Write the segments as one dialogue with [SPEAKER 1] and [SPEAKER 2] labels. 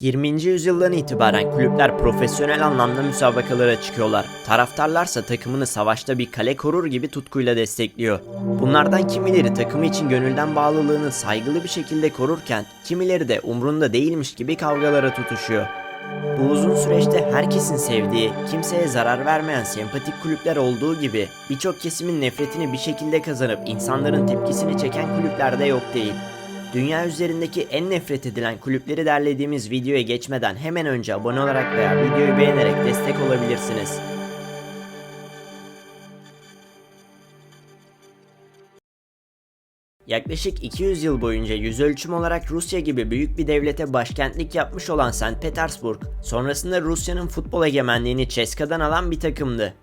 [SPEAKER 1] 20. yüzyıldan itibaren kulüpler profesyonel anlamda müsabakalara çıkıyorlar. Taraftarlarsa takımını savaşta bir kale korur gibi tutkuyla destekliyor. Bunlardan kimileri takımı için gönülden bağlılığını saygılı bir şekilde korurken kimileri de umrunda değilmiş gibi kavgalara tutuşuyor. Bu uzun süreçte herkesin sevdiği, kimseye zarar vermeyen sempatik kulüpler olduğu gibi birçok kesimin nefretini bir şekilde kazanıp insanların tepkisini çeken kulüpler de yok değil. Dünya üzerindeki en nefret edilen kulüpleri derlediğimiz videoya geçmeden hemen önce abone olarak veya videoyu beğenerek destek olabilirsiniz. Yaklaşık 200 yıl boyunca yüz ölçüm olarak Rusya gibi büyük bir devlete başkentlik yapmış olan St. Petersburg, sonrasında Rusya'nın futbol egemenliğini Ceska'dan alan bir takımdı.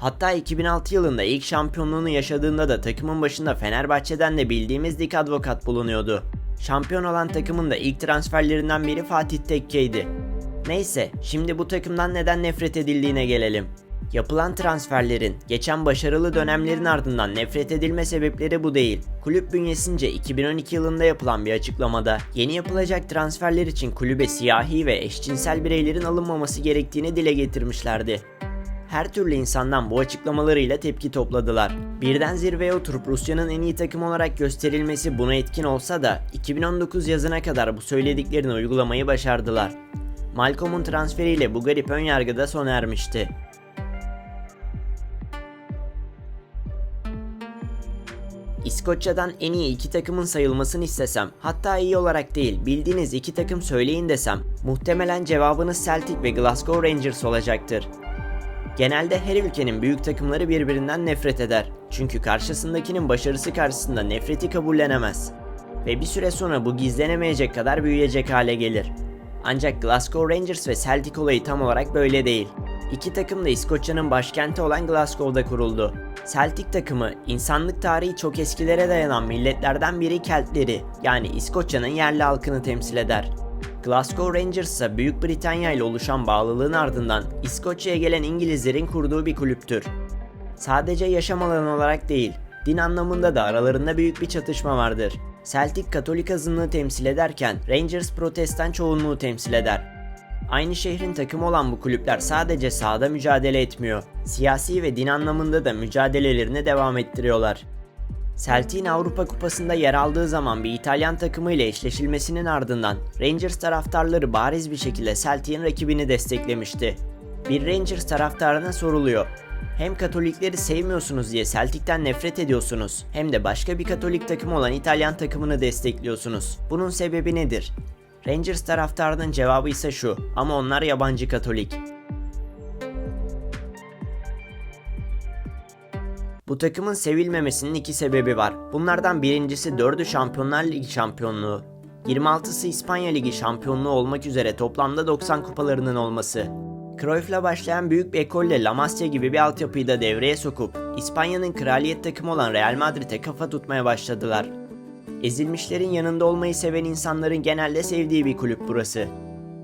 [SPEAKER 1] Hatta 2006 yılında ilk şampiyonluğunu yaşadığında da takımın başında Fenerbahçe'den de bildiğimiz Dik Advokat bulunuyordu. Şampiyon olan takımın da ilk transferlerinden biri Fatih Tekke'ydi. Neyse, şimdi bu takımdan neden nefret edildiğine gelelim. Yapılan transferlerin, geçen başarılı dönemlerin ardından nefret edilme sebepleri bu değil. Kulüp bünyesince 2012 yılında yapılan bir açıklamada yeni yapılacak transferler için kulübe siyahi ve eşcinsel bireylerin alınmaması gerektiğini dile getirmişlerdi. Her türlü insandan bu açıklamalarıyla tepki topladılar. Birden zirveye oturup Rusya'nın en iyi takım olarak gösterilmesi buna etkin olsa da 2019 yazına kadar bu söylediklerini uygulamayı başardılar. Malcolm'un transferiyle bu garip önyargı da sona ermişti. İskoçya'dan en iyi iki takımın sayılmasını istesem, hatta iyi olarak değil bildiğiniz iki takım söyleyin desem, muhtemelen cevabınız Celtic ve Glasgow Rangers olacaktır. Genelde her ülkenin büyük takımları birbirinden nefret eder. Çünkü karşısındakinin başarısı karşısında nefreti kabullenemez. Ve bir süre sonra bu gizlenemeyecek kadar büyüyecek hale gelir. Ancak Glasgow Rangers ve Celtic olayı tam olarak böyle değil. İki takım da İskoçya'nın başkenti olan Glasgow'da kuruldu. Celtic takımı insanlık tarihi çok eskilere dayanan milletlerden biri Keltleri yani İskoçya'nın yerli halkını temsil eder. Glasgow Rangers ise Büyük Britanya ile oluşan bağlılığın ardından İskoçya'ya gelen İngilizlerin kurduğu bir kulüptür. Sadece yaşam alanı olarak değil, din anlamında da aralarında büyük bir çatışma vardır. Celtic Katolik azınlığı temsil ederken Rangers Protestan çoğunluğu temsil eder. Aynı şehrin takımı olan bu kulüpler sadece sahada mücadele etmiyor. Siyasi ve din anlamında da mücadelelerini devam ettiriyorlar. Celtic'in Avrupa Kupası'nda yer aldığı zaman bir İtalyan takımı ile eşleşilmesinin ardından Rangers taraftarları bariz bir şekilde Celtic'in rakibini desteklemişti. Bir Rangers taraftarına soruluyor. Hem Katolikleri sevmiyorsunuz diye Celtic'ten nefret ediyorsunuz hem de başka bir Katolik takım olan İtalyan takımını destekliyorsunuz. Bunun sebebi nedir? Rangers taraftarının cevabı ise şu ama onlar yabancı Katolik. Bu takımın sevilmemesinin iki sebebi var. Bunlardan birincisi 4'ü Şampiyonlar Ligi şampiyonluğu. 26'sı İspanya Ligi şampiyonluğu olmak üzere toplamda 90 kupalarının olması. Cruyff'la başlayan büyük bir ekolle La Masia gibi bir altyapıyı da devreye sokup İspanya'nın kraliyet takımı olan Real Madrid'e kafa tutmaya başladılar. Ezilmişlerin yanında olmayı seven insanların genelde sevdiği bir kulüp burası.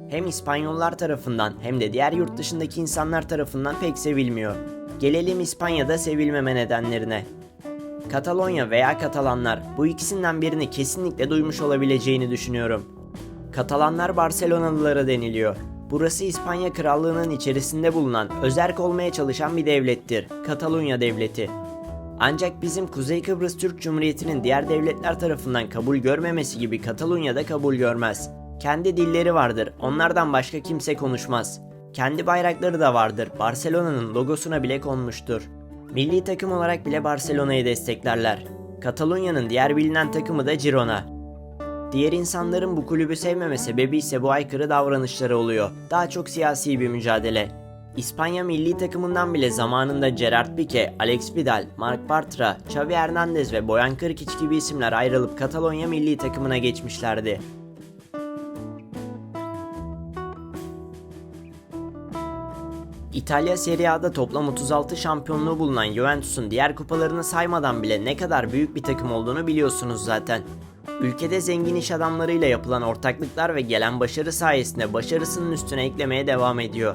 [SPEAKER 1] Hem İspanyollar tarafından hem de diğer yurt dışındaki insanlar tarafından pek sevilmiyor. Gelelim İspanya'da sevilmeme nedenlerine. Katalonya veya Katalanlar bu ikisinden birini kesinlikle duymuş olabileceğini düşünüyorum. Katalanlar Barcelonalılara deniliyor. Burası İspanya Krallığı'nın içerisinde bulunan, özerk olmaya çalışan bir devlettir. Katalunya Devleti. Ancak bizim Kuzey Kıbrıs Türk Cumhuriyeti'nin diğer devletler tarafından kabul görmemesi gibi Katalunya'da kabul görmez. Kendi dilleri vardır, onlardan başka kimse konuşmaz. Kendi bayrakları da vardır, Barcelona'nın logosuna bile konmuştur. Milli takım olarak bile Barcelona'yı desteklerler. Katalonya'nın diğer bilinen takımı da Girona. Diğer insanların bu kulübü sevmeme sebebi ise bu aykırı davranışları oluyor. Daha çok siyasi bir mücadele. İspanya milli takımından bile zamanında Gerard Pique, Alex Vidal, Marc Bartra, Xavi Hernandez ve Boyan Krkic gibi isimler ayrılıp Katalonya milli takımına geçmişlerdi. İtalya Serie A'da toplam 36 şampiyonluğu bulunan Juventus'un diğer kupalarını saymadan bile ne kadar büyük bir takım olduğunu biliyorsunuz zaten. Ülkede zengin iş adamlarıyla yapılan ortaklıklar ve gelen başarı sayesinde başarısının üstüne eklemeye devam ediyor.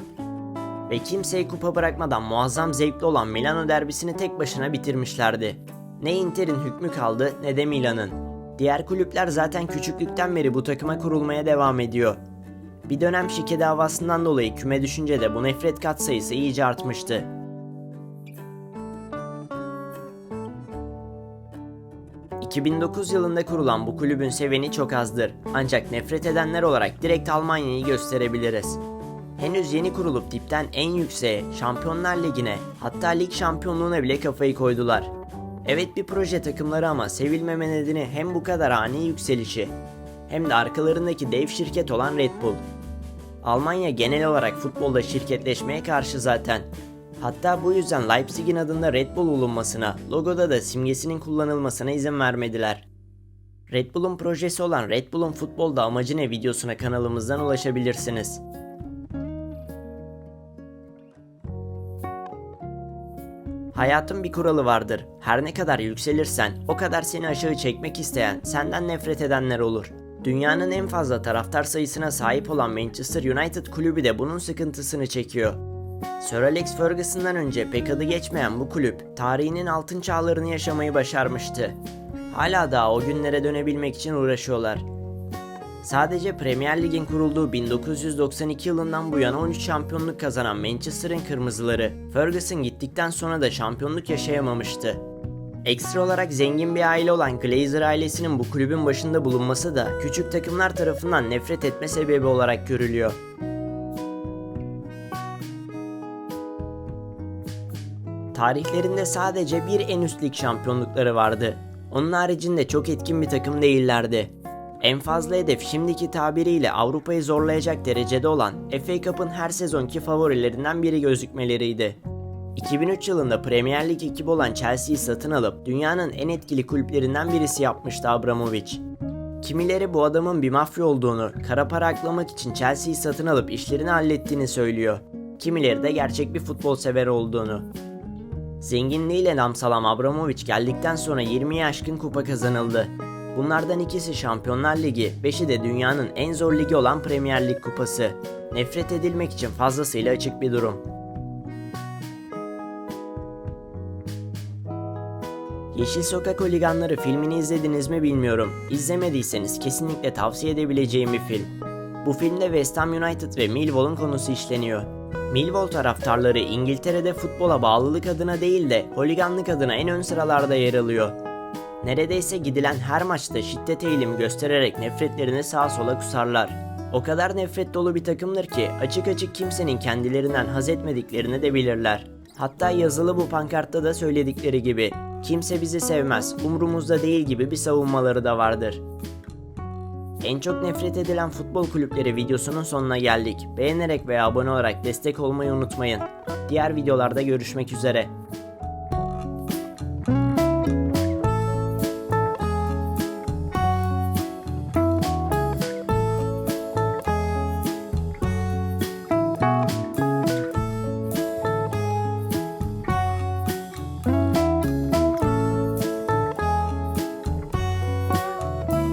[SPEAKER 1] Ve kimseyi kupa bırakmadan muazzam zevkli olan Milano derbisini tek başına bitirmişlerdi. Ne Inter'in hükmü kaldı ne de Milan'ın. Diğer kulüpler zaten küçüklükten beri bu takıma kurulmaya devam ediyor. Bir dönem şike davasından dolayı küme düşünce de bu nefret katsayısı iyice artmıştı. ...2009 yılında kurulan bu kulübün seveni çok azdır. Ancak nefret edenler olarak direkt Almanya'yı gösterebiliriz. Henüz yeni kurulup dipten en yükseğe, Şampiyonlar Ligi'ne, hatta lig şampiyonluğuna bile kafayı koydular. Evet bir proje takımları ama sevilmeme nedeni hem bu kadar ani yükselişi, hem de arkalarındaki dev şirket olan Red Bull. Almanya genel olarak futbolda şirketleşmeye karşı zaten. Hatta bu yüzden Leipzig'in adında Red Bull bulunmasına, logoda da simgesinin kullanılmasına izin vermediler. Red Bull'un projesi olan Red Bull'un futbolda amacı ne videosuna kanalımızdan ulaşabilirsiniz. Hayatın bir kuralı vardır. Her ne kadar yükselirsen, o kadar seni aşağı çekmek isteyen, senden nefret edenler olur. Dünyanın en fazla taraftar sayısına sahip olan Manchester United kulübü de bunun sıkıntısını çekiyor. Sir Alex Ferguson'dan önce pek adı geçmeyen bu kulüp, tarihinin altın çağlarını yaşamayı başarmıştı. Hala daha o günlere dönebilmek için uğraşıyorlar. Sadece Premier Lig'in kurulduğu 1992 yılından bu yana 13 şampiyonluk kazanan Manchester'ın kırmızıları, Ferguson gittikten sonra da şampiyonluk yaşayamamıştı. Ekstra olarak zengin bir aile olan Glazer ailesinin bu kulübün başında bulunması da küçük takımlar tarafından nefret etme sebebi olarak görülüyor. Tarihlerinde sadece bir en üst lig şampiyonlukları vardı. Onun haricinde çok etkin bir takım değillerdi. En fazla hedef şimdiki tabiriyle Avrupa'yı zorlayacak derecede olan FA Cup'ın her sezonki favorilerinden biri gözükmeleriydi. 2003 yılında Premier Lig ekibi olan Chelsea'yi satın alıp dünyanın en etkili kulüplerinden birisi yapmıştı Abramovich. Kimileri bu adamın bir mafya olduğunu, kara para aklamak için Chelsea'yi satın alıp işlerini hallettiğini söylüyor. Kimileri de gerçek bir futbol sever olduğunu. Zenginliğiyle nam salan Abramovich geldikten sonra 20'ye aşkın kupa kazanıldı. Bunlardan ikisi Şampiyonlar Ligi, beşi de dünyanın en zor ligi olan Premier Lig kupası. Nefret edilmek için fazlasıyla açık bir durum. Yeşil Sokak Holiganları filmini izlediniz mi bilmiyorum. İzlemediyseniz kesinlikle tavsiye edebileceğim bir film. Bu filmde West Ham United ve Millwall'un konusu işleniyor. Millwall taraftarları İngiltere'de futbola bağlılık adına değil de holiganlık adına en ön sıralarda yer alıyor. Neredeyse gidilen her maçta şiddet eğilimi göstererek nefretlerini sağa sola kusarlar. O kadar nefret dolu bir takımdır ki açık açık kimsenin kendilerinden haz etmediklerini de bilirler. Hatta yazılı bu pankartta da söyledikleri gibi kimse bizi sevmez, umrumuzda değil gibi bir savunmaları da vardır. En çok nefret edilen futbol kulüpleri videosunun sonuna geldik. Beğenerek veya abone olarak destek olmayı unutmayın. Diğer videolarda görüşmek üzere.